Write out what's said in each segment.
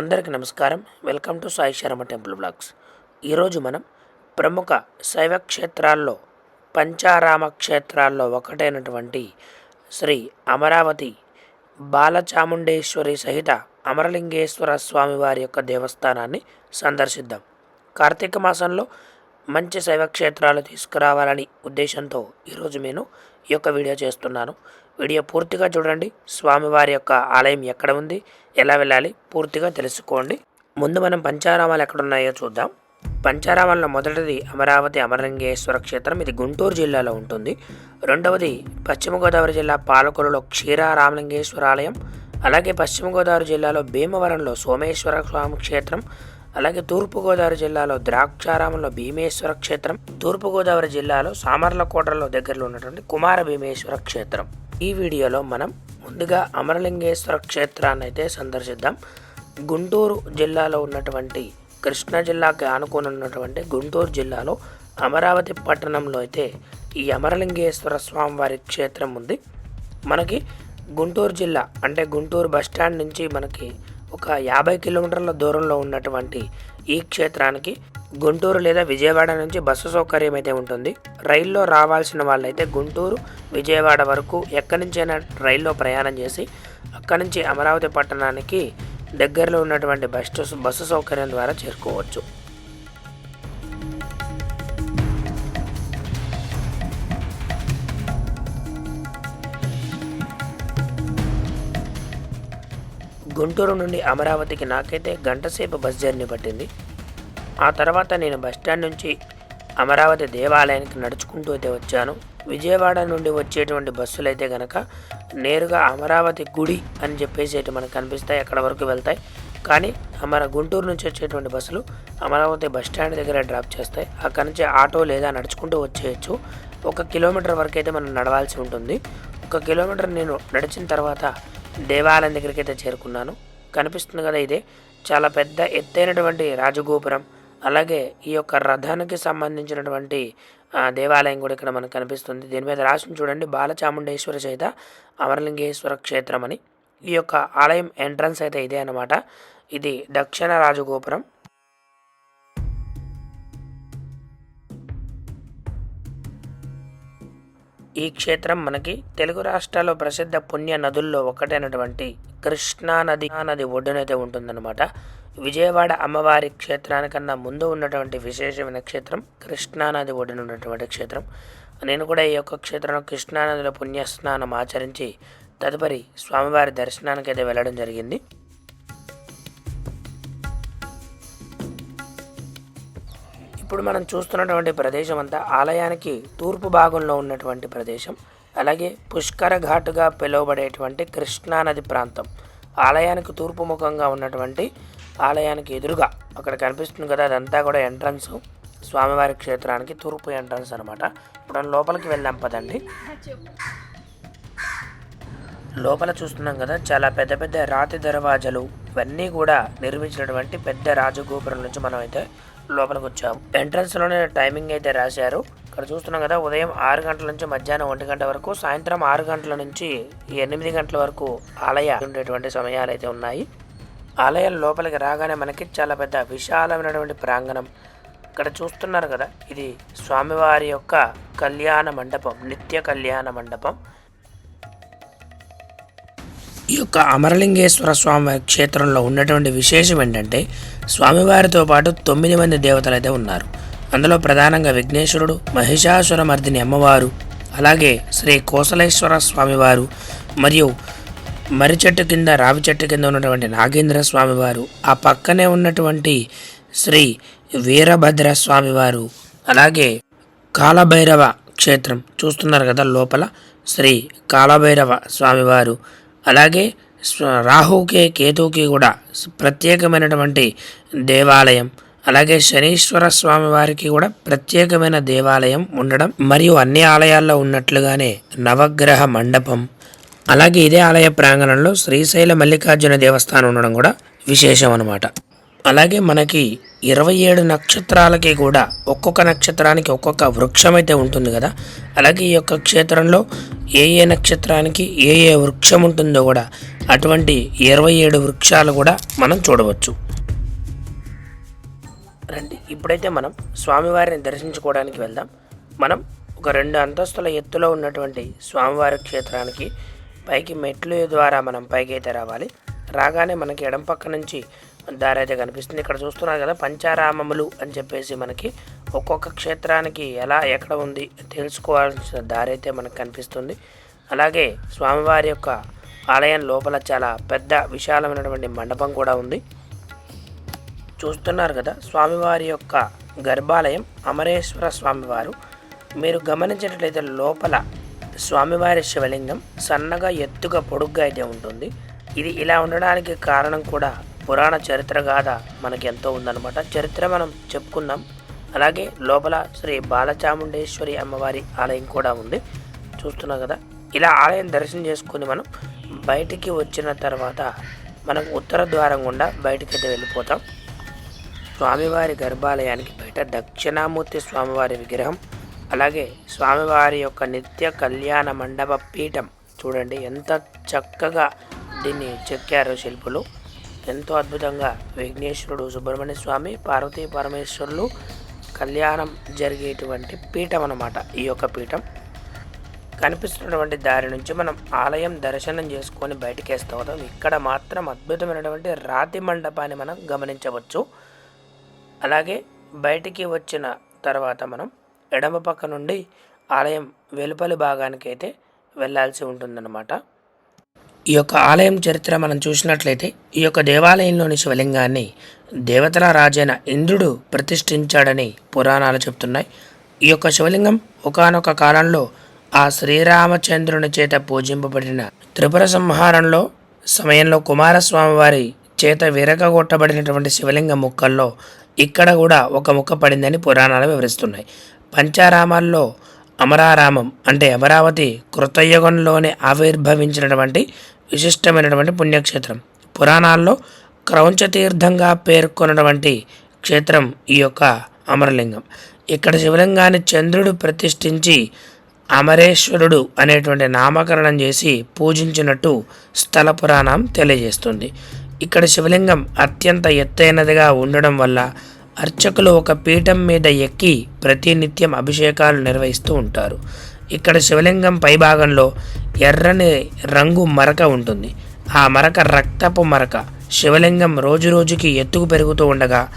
అందరికీ నమస్కారం. Welcome to Sai Sharma temple blogs. ఈరోజు మనం ప్రముఖ శైవ క్షేత్రాల్లో పంచారామ క్షేత్రాల్లో ఒకటైనటువంటి శ్రీ అమరావతి బాలచాముండేశ్వరి సహిత అమరలింగేశ్వర స్వామి వారి యొక్క దేవస్థానాన్ని సందర్శిద్దాం. కార్తీక మాసంలో మంచి శైవ క్షేత్రాలు తీసుకురావాలని ఉద్దేశంతో ఈరోజు నేను ఈ యొక్క వీడియో చేస్తున్నాను. వీడియో పూర్తిగా చూడండి. స్వామివారి యొక్క ఆలయం ఎక్కడ ఉంది? ఎలా వెళ్ళాలి? పూర్తిగా తెలుసుకోండి. ముందు మనం పంచారామాలు ఎక్కడ ఉన్నాయో చూద్దాం. పంచారామాల్లో మొదటిది అమరావతి అమరలింగేశ్వర క్షేత్రం. ఇది గుంటూరు జిల్లాలో ఉంటుంది. రెండవది పశ్చిమ గోదావరి జిల్లా పాలకొలులో క్షీరారామలింగేశ్వర ఆలయం. అలాగే పశ్చిమ గోదావరి జిల్లాలో భీమవరంలో సోమేశ్వర స్వామి క్షేత్రం. అలాగే తూర్పుగోదావరి జిల్లాలో ద్రాక్షారామంలో భీమేశ్వర క్షేత్రం. తూర్పుగోదావరి జిల్లాలో సామర్లకోటలో దగ్గరలో ఉన్నటువంటి కుమార భీమేశ్వర క్షేత్రం. ఈ వీడియోలో మనం ముందుగా అమరలింగేశ్వర క్షేత్రాన్ని అయితే సందర్శిద్దాం. గుంటూరు జిల్లాలో ఉన్నటువంటి కృష్ణా జిల్లాకి ఆనుకుని ఉన్నటువంటి గుంటూరు జిల్లాలో అమరావతి పట్టణంలో అయితే ఈ అమరలింగేశ్వర స్వామివారి క్షేత్రం ఉంది. మనకి గుంటూరు జిల్లా అంటే గుంటూరు బస్ స్టాండ్ నుంచి మనకి ఒక యాభై కిలోమీటర్ల దూరంలో ఉన్నటువంటి ఈ క్షేత్రానికి గుంటూరు లేదా విజయవాడ నుంచి బస్సు సౌకర్యం అయితే ఉంటుంది. రైల్లో రావాల్సిన వాళ్ళైతే గుంటూరు విజయవాడ వరకు ఎక్కడి నుంచైనా రైల్లో ప్రయాణం చేసి అక్కడి నుంచి అమరావతి పట్టణానికి దగ్గరలో ఉన్నటువంటి బస్సు బస్సు సౌకర్యం ద్వారా చేరుకోవచ్చు. గుంటూరు నుండి అమరావతికి నాకైతే గంటసేపు బస్ జర్నీ పట్టింది. ఆ తర్వాత నేను బస్ స్టాండ్ నుంచి అమరావతి దేవాలయానికి నడుచుకుంటూ అయితే వచ్చాను. విజయవాడ నుండి వచ్చేటువంటి బస్సులు అయితే కనుక నేరుగా అమరావతి గుడి అని చెప్పేసి అయితే మనకు కనిపిస్తాయి అక్కడ వరకు వెళ్తాయి. కానీ మన గుంటూరు నుంచి వచ్చేటువంటి బస్సులు అమరావతి బస్ స్టాండ్ దగ్గర డ్రాప్ చేస్తాయి. అక్కడ నుంచి ఆటో లేదా నడుచుకుంటూ వచ్చేయచ్చు. ఒక కిలోమీటర్ వరకు అయితే మనం నడవాల్సి ఉంటుంది. ఒక కిలోమీటర్ నేను నడిచిన తర్వాత దేవాలయం దగ్గరికి అయితే చేరుకున్నాను. కనిపిస్తుంది కదా ఇదే. చాలా పెద్ద ఎత్తైనటువంటి రాజగోపురం. అలాగే ఈ యొక్క రథానికి సంబంధించినటువంటి దేవాలయం కూడా ఇక్కడ మనకు కనిపిస్తుంది. దీని మీద రాసిన చూడండి. బాలచాముండేశ్వర చేత అమరలింగేశ్వర క్షేత్రం అని ఈ యొక్క ఆలయం ఎంట్రన్స్ అయితే ఇదే అన్నమాట. ఇది దక్షిణ రాజగోపురం. ఈ క్షేత్రం మనకి తెలుగు రాష్ట్రాల్లో ప్రసిద్ధ పుణ్య నదుల్లో ఒకటైనటువంటి కృష్ణా నది. నది ఒడ్డునైతే ఉంటుందన్నమాట. విజయవాడ అమ్మవారి క్షేత్రానికన్నా ముందు ఉన్నటువంటి విశేషమైన క్షేత్రం కృష్ణానది ఒడ్డున ఉన్నటువంటి క్షేత్రం. నేను కూడా ఈ యొక్క క్షేత్రంలో కృష్ణా నదిలో పుణ్య స్నానం ఆచరించి తదుపరి స్వామివారి దర్శనానికి అయితే వెళ్ళడం జరిగింది. ఇప్పుడు మనం చూస్తున్నటువంటి ప్రదేశం అంతా ఆలయానికి తూర్పు భాగంలో ఉన్నటువంటి ప్రదేశం. అలాగే పుష్కర ఘాటుగా పిలువబడేటువంటి కృష్ణా నది ప్రాంతం. ఆలయానికి తూర్పు ముఖంగా ఉన్నటువంటి ఆలయానికి ఎదురుగా అక్కడ కనిపిస్తుంది కదా అదంతా కూడా ఎంట్రన్స్ స్వామివారి క్షేత్రానికి తూర్పు ఎంట్రన్స్ అనమాట ఇప్పుడు లోపలికి వెళ్ళాం పదండి. లోపల చూస్తున్నాం కదా చాలా పెద్ద పెద్ద రాతి దర్వాజలు ఇవన్నీ కూడా నిర్మించినటువంటి పెద్ద రాజగోపురం నుంచి మనం అయితే లోపలికి వచ్చాము ఎంట్రన్స్లోనే టైమింగ్ అయితే రాశారు. ఇక్కడ చూస్తున్నాం కదా ఉదయం ఆరు గంటల నుంచి మధ్యాహ్నం ఒంటి గంట వరకు సాయంత్రం ఆరు గంటల నుంచి ఎనిమిది గంటల వరకు ఆలయ ఉండేటువంటి సమయాలు అయితే ఉన్నాయి. ఆలయం లోపలికి రాగానే మనకి చాలా పెద్ద విశాలమైనటువంటి ప్రాంగణం. ఇక్కడ చూస్తున్నారు కదా ఇది స్వామివారి యొక్క కళ్యాణ మండపం నిత్య కళ్యాణ మండపం. ఈ యొక్క అమరలింగేశ్వర స్వామి క్షేత్రంలో ఉన్నటువంటి విశేషం ఏంటంటే స్వామివారితో పాటు తొమ్మిది మంది దేవతలు అయితే ఉన్నారు. అందులో ప్రధానంగా విఘ్నేశ్వరుడు మహిషాసుర మర్దిని అమ్మవారు అలాగే శ్రీ కోసలేశ్వర స్వామివారు మరియు మర్రి చెట్టు కింద రావి చెట్టు కింద ఉన్నటువంటి నాగేంద్ర స్వామివారు ఆ పక్కనే ఉన్నటువంటి శ్రీ వీరభద్ర స్వామివారు అలాగే కాలభైరవ క్షేత్రం. చూస్తున్నారు కదా లోపల? శ్రీ కాలభైరవ స్వామివారు అలాగే రాహుకి కేతువుకి కూడా ప్రత్యేకమైనటువంటి దేవాలయం. అలాగే శనీశ్వర స్వామి వారికి కూడా ప్రత్యేకమైన దేవాలయం ఉండడం మరియు అన్ని ఆలయాల్లో ఉన్నట్లుగానే నవగ్రహ మండపం. అలాగే ఇదే ఆలయ ప్రాంగణంలో శ్రీశైల మల్లికార్జున దేవస్థానం ఉండడం కూడా విశేషం అన్నమాట అలాగే మనకి ఇరవై ఏడు నక్షత్రాలకి కూడా ఒక్కొక్క నక్షత్రానికి ఒక్కొక్క వృక్షం అయితే ఉంటుంది కదా. అలాగే ఈ యొక్క క్షేత్రంలో ఏ ఏ నక్షత్రానికి ఏ ఏ వృక్షం ఉంటుందో కూడా అటువంటి ఇరవై ఏడు వృక్షాలు కూడా మనం చూడవచ్చు. రండి ఇప్పుడైతే మనం స్వామివారిని దర్శించుకోవడానికి వెళ్దాం. మనం ఒక రెండు అంతస్తుల ఎత్తులో ఉన్నటువంటి స్వామివారి క్షేత్రానికి పైకి మెట్లు ద్వారా మనం పైకి అయితే రావాలి. రాగానే మనకి ఎడం పక్క నుంచి దారి అయితే కనిపిస్తుంది. ఇక్కడ చూస్తున్నారు కదా పంచారామములు అని చెప్పేసి మనకి ఒక్కొక్క క్షేత్రానికి ఎలా ఎక్కడ ఉంది తెలుసుకోవాల్సిన దారి అయితే మనకు కనిపిస్తుంది. అలాగే స్వామివారి యొక్క ఆలయం లోపల చాలా పెద్ద విశాలమైనటువంటి మండపం కూడా ఉంది. చూస్తున్నారు కదా స్వామివారి యొక్క గర్భాలయం అమరేశ్వర స్వామివారు. మీరు గమనించినట్లయితే లోపల స్వామివారి శివలింగం సన్నగా ఎత్తుగా పొడుగ్గా అయితే ఉంటుంది. ఇది ఇలా ఉండడానికి కారణం కూడా పురాణ చరిత్ర గాథ మనకి ఎంతో ఉందన్నమాట. చరిత్ర మనం చెప్పుకుందాం అలాగే లోపల శ్రీ బాలచాముండేశ్వరి అమ్మవారి ఆలయం కూడా ఉంది. చూస్తున్నాం కదా. ఇలా ఆలయం దర్శనం చేసుకుని మనం బయటికి వచ్చిన తర్వాత మనం ఉత్తర ద్వారం గుండా బయటికి అయితే వెళ్ళిపోతాం. స్వామివారి గర్భాలయానికి బయట దక్షిణామూర్తి స్వామివారి విగ్రహం అలాగే స్వామివారి యొక్క నిత్య కళ్యాణ మండప పీఠం. చూడండి ఎంత చక్కగా దీన్ని చెక్కారు శిల్పులు. ఎంతో అద్భుతంగా విఘ్నేశ్వరుడు సుబ్రహ్మణ్య స్వామి పార్వతీ పరమేశ్వరులు కళ్యాణం జరిగేటువంటి పీఠం అన్నమాట ఈ యొక్క పీఠం. కనిపిస్తున్నటువంటి దారి నుంచి మనం ఆలయం దర్శనం చేసుకొని బయటికి వేస్తాం ఇక్కడ మాత్రం అద్భుతమైనటువంటి రాతి మండపాన్ని మనం గమనించవచ్చు. అలాగే బయటికి వచ్చిన తర్వాత మనం ఎడమ పక్క నుండి ఆలయం వెలుపలి భాగానికి అయితే వెళ్ళాల్సి ఉంటుందన్నమాట. ఈ యొక్క ఆలయం చరిత్ర మనం చూసినట్లయితే ఈ యొక్క దేవాలయంలోని శివలింగాన్ని దేవతల రాజైన ఇంద్రుడు ప్రతిష్ఠించాడని పురాణాలు చెప్తున్నాయి. ఈ యొక్క శివలింగం ఒకానొక కాలంలో ఆ శ్రీరామచంద్రుని చేత పూజింపబడిన త్రిపుర సంహారంలో సమయంలో కుమారస్వామి వారి చేత విరగగొట్టబడినటువంటి శివలింగ ముక్కల్లో ఇక్కడ కూడా ఒక ముక్క పడిందని పురాణాలు వివరిస్తున్నాయి. పంచారామాల్లో అమరారామం అంటే అమరావతి కృతయుగంలోనే ఆవిర్భవించినటువంటి విశిష్టమైనటువంటి పుణ్యక్షేత్రం. పురాణాల్లో క్రౌంచ తీర్థంగా పేర్కొన్నటువంటి క్షేత్రం ఈ యొక్క అమరలింగం. ఇక్కడ శివలింగాన్ని చంద్రుడు ప్రతిష్ఠించి అమరేశ్వరుడు అనేటువంటి నామకరణం చేసి పూజించినట్టు స్థల పురాణం తెలియజేస్తుంది. ఇక్కడ శివలింగం అత్యంత ఎత్తైనదిగా ఉండడం వల్ల అర్చకులు ఒక పీఠం మీద ఎక్కి ప్రతినిత్యం అభిషేకాలు నిర్వహిస్తూ ఉంటారు. ఇక్కడ శివలింగం పైభాగంలో ఎర్రని రంగు మరక ఉంటుంది. ఆ మరక రక్తపు మరక. శివలింగం రోజు రోజుకి ఎత్తుకు పెరుగుతూ ఉండగా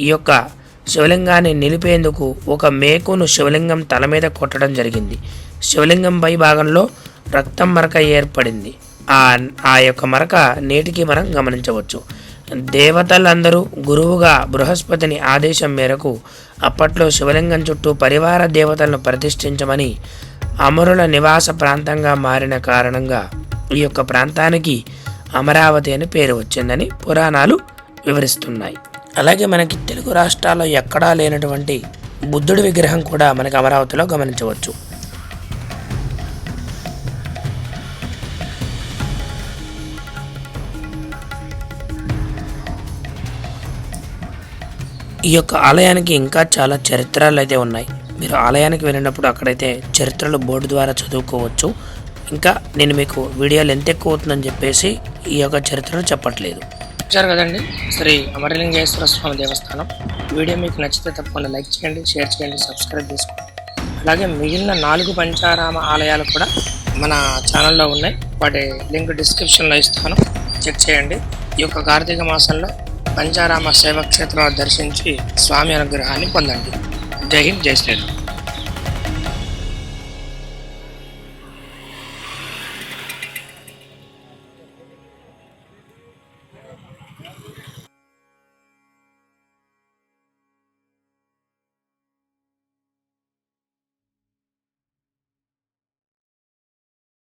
ఈ యొక్క శివలింగాన్ని నిలిపేందుకు ఒక మేకును శివలింగం తల మీద కొట్టడం జరిగింది. శివలింగం పై భాగంలో రక్తం మరక ఏర్పడింది. ఆ ఆ యొక్క మరక నేటికి మనం గమనించవచ్చు. దేవతలందరూ గురువుగా బృహస్పతిని ఆదేశం మేరకు అప్పట్లో శివలింగం చుట్టూ పరివార దేవతలను ప్రతిష్ఠించమని అమరుల నివాస ప్రాంతంగా మారిన కారణంగా ఈ యొక్క ప్రాంతానికి అమరావతి అని పేరు వచ్చిందని పురాణాలు వివరిస్తున్నాయి. అలాగే మనకి తెలుగు రాష్ట్రాల్లో ఎక్కడా లేనటువంటి బుద్ధుడి విగ్రహం కూడా మనకి అమరావతిలో గమనించవచ్చు. ఈ యొక్క ఆలయానికి ఇంకా చాలా చరిత్రలు అయితే ఉన్నాయి. మీరు ఆలయానికి వెళ్ళినప్పుడు అక్కడైతే చరిత్రలు బోర్డు ద్వారా చదువుకోవచ్చు. ఇంకా నేను మీకు వీడియోలు ఎంత ఎక్కువ అవుతుందని చెప్పేసి ఈ యొక్క చరిత్రను చెప్పట్లేదు. వచ్చారు కదండి? శ్రీ అమరలింగేశ్వర స్వామి దేవస్థానం. వీడియో మీకు నచ్చితే తప్పకుండా లైక్ చేయండి షేర్ చేయండి సబ్స్క్రైబ్ చేసుకోండి. అలాగే మిగిలిన నాలుగు పంచారామ ఆలయాలు కూడా మన ఛానల్లో ఉన్నాయి. వాటి లింక్ డిస్క్రిప్షన్లో ఇస్తాను. చెక్ చేయండి. ఈ యొక్క కార్తీక మాసంలో పంచారామ శైవ దర్శించి స్వామి అనుగ్రహాన్ని పొందండి. జై హింద్ జై శ్రీరామ్.